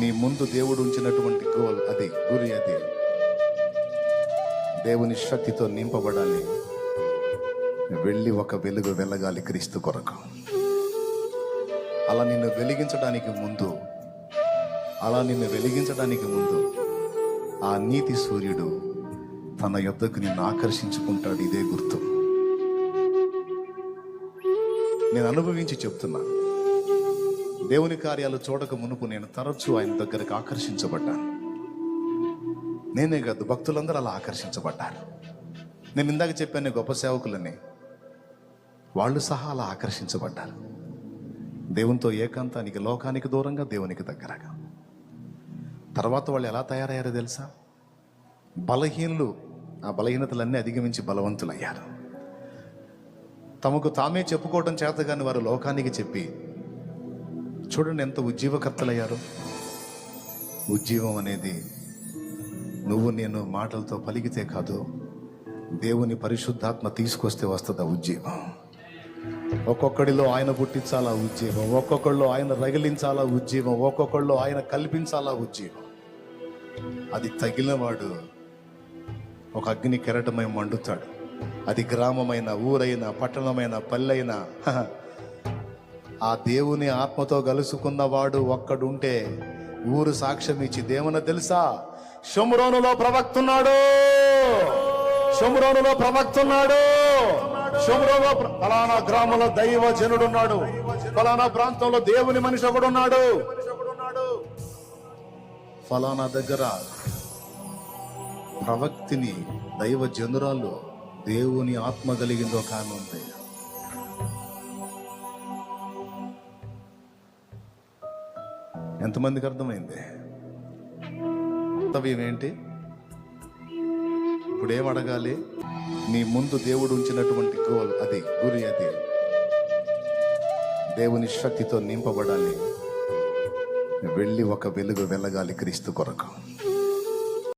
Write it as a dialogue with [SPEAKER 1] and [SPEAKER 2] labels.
[SPEAKER 1] నీ ముందు దేవుడు ఉంచినటువంటి గోల్ అది గురి అది. దేవుని శక్తితో నింపబడాలి. వెళ్ళి ఒక వెలుగు వెళ్ళగాలి క్రీస్తు కొరకు. అలా నిన్ను వెలిగించడానికి ముందు అలా నిన్ను వెలిగించడానికి ముందు ఆ నీతి సూర్యుడు తన యొద్దకు నిన్ను ఆకర్షించుకుంటాడు ఇదే గుర్తు. నేను అనుభవించి చెప్తున్నా. దేవుని కార్యాలు చూడక మునుపు నేను తరచూ ఆయన దగ్గరకు ఆకర్షించబడ్డాను. నేనే కాదు భక్తులందరూ అలా ఆకర్షించబడ్డారు. నేను ఇందాక చెప్పాను గొప్ప సేవకులని. వాళ్ళు సహా అలా ఆకర్షించబడ్డారు. దేవునితో ఏకాంతానికి లోకానికి దూరంగా దేవునికి దగ్గరగా. తర్వాత వాళ్ళు ఎలా తయారయ్యారో తెలుసా? బలహీనులు ఆ బలహీనతలన్నీ అధిగమించి బలవంతులయ్యారు. తమకు తామే చెప్పుకోవడం చేత కానీ వారు లోకానికి చెప్పి చూడండి ఎంత ఉజ్జీవకర్తలయ్యారు. ఉజ్జీవం అనేది నువ్వు నేను మాటలతో పలికితే కాదు దేవుని పరిశుద్ధాత్మ తీసుకొస్తే వస్తుంది ఆ ఉజ్జీవం. ఒక్కొక్కడిలో ఆయన పుట్టించాలా ఉజ్జీవం ఒక్కొక్కళ్ళు ఆయన రగిలించాలా ఉజ్జీవం ఒక్కొక్కళ్ళు ఆయన కల్పించాలా ఉజ్జీవం. అది తగిలినవాడు ఒక అగ్ని కెరటమై మండుతాడు. అది గ్రామమైన ఊరైన పట్టణమైన పల్లెైన ఆ దేవుని ఆత్మతో కలుసుకున్నవాడు ఒక్కడుంటే ఊరు సాక్ష్యం ఇచ్చి దేవుని తెలుసా? షుమ్రోనులో ప్రవక్తున్నాడు. షుమ్రోనులో ప్రవక్తున్నాడు. షుమ్రోలో ఫలానా గ్రామంలో దైవ జనుడున్నాడు ఫలానా ప్రాంతంలో దేవుని మనిషి ఒకడున్నాడు. ఫలానా దగ్గర ప్రవక్తిని దైవ జనురాలు దేవుని ఆత్మ కలిగిందో కానుంది ఎంతమందికి అర్థమైంది? కర్తవ్యం ఏంటి? ఇప్పుడేం అడగాలి? నీ ముందు దేవుడు ఉంచినటువంటి గోల్ అది గురి అది. దేవుని శక్తితో నింపబడాలి. వెళ్ళి ఒక వెలుగు వెళ్ళగాలి క్రీస్తు కొరకు.